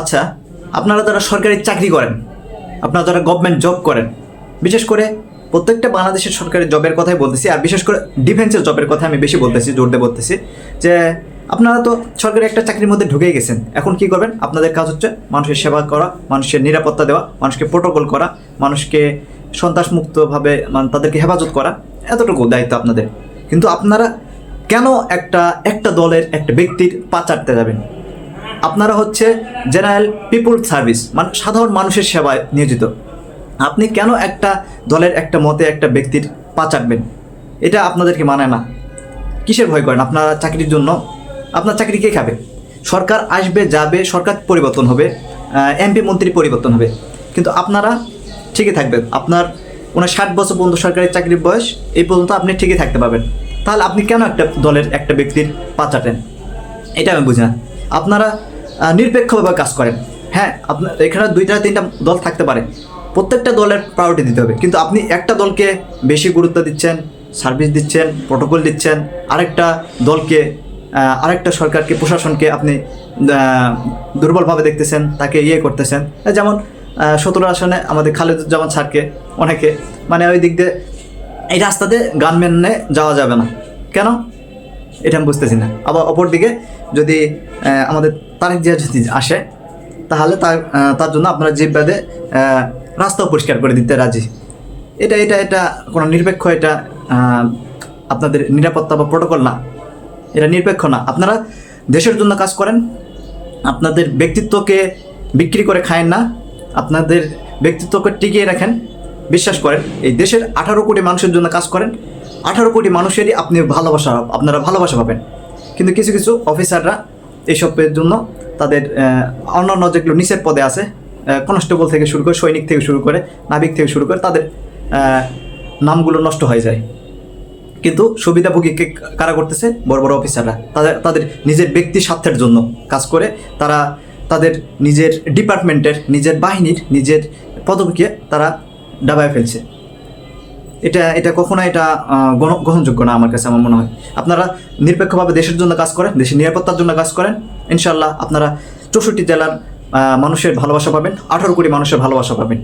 আচ্ছা আপনারা যারা সরকারি চাকরি করেন আপনারা যারা গভর্নমেন্ট জব করেন বিশেষ করে প্রত্যেকটা বাংলাদেশের সরকারি জবের কথাই বলতেছি আর বিশেষ করে ডিফেন্সের জবের কথা আমি বেশি বলতেছি জোর দিয়ে বলতেছি যে আপনারা তো সরকারি একটা চাকরির মধ্যে ঢুকেই গেছেন। এখন কি করবেন? আপনাদের কাজ হচ্ছে মানুষের সেবা করা মানুষের নিরাপত্তা দেওয়া মানুষকে প্রোটোকল করা মানুষকে সন্ত্রাসমুক্তভাবে মানে তাদেরকে হেফাজত করা এতটুকু দায়িত্ব আপনাদের। কিন্তু আপনারা কেন একটা একটা দলের একটা ব্যক্তির পা চাটতে যাবেন? আপনারা হচ্ছে জেনারেল পিপুল সার্ভিস মানে সাধারণ মানুষের সেবায় নিয়োজিত। আপনি কেন একটা দলের একটা মতে একটা ব্যক্তির পা চাটবেন এটা আপনাদেরকে মানে না। কিসের ভয় করেন? আপনারা চাকরির জন্য, আপনার চাকরি কে খাবে? সরকার আসবে, যাবে, সরকার পরিবর্তন হবে এমপি মন্ত্রী পরিবর্তন হবে। কিন্তু আপনারা ঠিকই থাকবেন। আপনার ওনার ষাট বছর পর্যন্ত সরকারি চাকরির বয়স, এই পর্যন্ত আপনি ঠিকই থাকতে পারবেন। তাহলে আপনি কেন একটা দলের একটা ব্যক্তির পা চাটেন এটা আমি বুঝি না। আপনারা নিরপেক্ষভাবে কাজ করেন। হ্যাঁ আপনার এখানে দুইটা, তিনটা দল থাকতে পারে। প্রত্যেকটা দলের প্রায়োরিটি দিতে হবে। কিন্তু আপনি একটা দলকে বেশি গুরুত্ব দিচ্ছেন সার্ভিস দিচ্ছেন প্রোটোকল দিচ্ছেন, আরেকটা দলকে আরেকটা সরকারকে, প্রশাসনকে আপনি দুর্বলভাবে দেখতেছেন, তাকে ইয়ে করতেছেন। যেমন সতেরো আসনে আমাদের খালেদুজ্জামান স্যারকে অনেকে মানে ওই দিক দিয়ে এই রাস্তাতে গানম্যানে যাওয়া যাবে না। কেন? এটা আমি বুঝতেছি না। আবার অপরদিকে যদি আমাদের তারেক জিয়া যদি আসে, তাহলে তার তার জন্য আপনারা জিপ বাদে রাস্তাও পরিষ্কার করে দিতে রাজি। এটা এটা এটা কোনো নিরপেক্ষ, এটা আপনাদের নিরাপত্তা বা প্রোটোকল না। এটা নিরপেক্ষ না। আপনারা দেশের জন্য কাজ করেন, আপনাদের ব্যক্তিত্বকে বিক্রি করে খায়েন না, আপনাদের ব্যক্তিত্বকে টিকিয়ে রাখেন, বিশ্বাস করেন, এই দেশের আঠারো কোটি মানুষের জন্য কাজ করেন আঠারো কোটি মানুষেরই আপনি ভালোবাসা, আপনারা ভালোবাসা পাবেন। কিন্তু কিছু কিছু অফিসাররা এইসবের জন্য তাদের অন্যান্য যেগুলো নিচের পদে আছে কনস্টেবল থেকে শুরু করে, সৈনিক থেকে শুরু করে, নাবিক থেকে শুরু করে তাদের নামগুলো নষ্ট হয়ে যায়। কিন্তু সুবিধাভোগীকে কারা করতেছে? বড় বড় অফিসাররা তাদের তাদের নিজের ব্যক্তি স্বার্থের জন্য কাজ করে তারা তাদের নিজের ডিপার্টমেন্টের নিজের বাহিনীর, নিজের পদবিকে তারা ডাবায় ফেলছে। এটা এটা কখনো এটা গ্রহণযোগ্য না আমার কাছে আমার মনে হয়। আপনারা নিরপেক্ষভাবে দেশের জন্য কাজ করেন, দেশের নিরাপত্তার জন্য কাজ করেন। ইনশাল্লাহ আপনারা চৌষট্টি জেলার মানুষের ভালোবাসা পাবেন, আঠারো কোটি মানুষের ভালোবাসা পাবেন।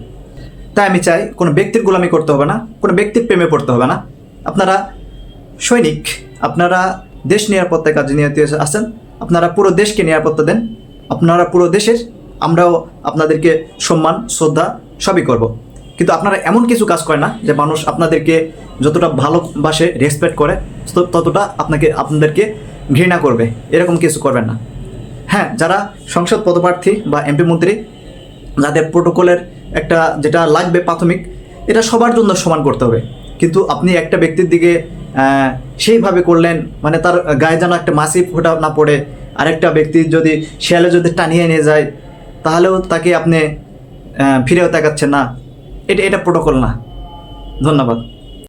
তাই আমি চাই কোনো ব্যক্তির গোলামি করতে হবে না, কোনো ব্যক্তির প্রেমে পড়তে হবে না। আপনারা সৈনিক, আপনারা দেশ নিরাপত্তার কাজে নিয়োজিত আছেন, আপনারা পুরো দেশকে নিরাপত্তা দেন, আপনারা পুরো দেশের, আমরাও আপনাদেরকে সম্মান, শ্রদ্ধা সবই করব। কিন্তু আপনারা এমন কিছু কাজ করেন না যে মানুষ আপনাদেরকে যতটা ভালোবাসে রেসপেক্ট করে ততটা আপনাকে, আপনাদেরকে ঘৃণা করবে। এরকম কিছু করবেন না। হ্যাঁ যারা সংসদ পদপ্রার্থী বা এমপি মন্ত্রী, যাদের প্রোটোকলের একটা যেটা লাগবে প্রাথমিক, এটা সবার জন্য সমান করতে হবে। কিন্তু আপনি একটা ব্যক্তির দিকে সেইভাবে করলেন মানে তার গায়ে যেন একটা মাসি ফোটা না পড়ে, আরেকটা ব্যক্তি যদি শেয়ালে যদি টানিয়ে নিয়ে যায়, তাহলেও তাকে আপনি ফিরেও তাকাচ্ছেন না। এটা এটা প্রোটোকল না। ধন্যবাদ।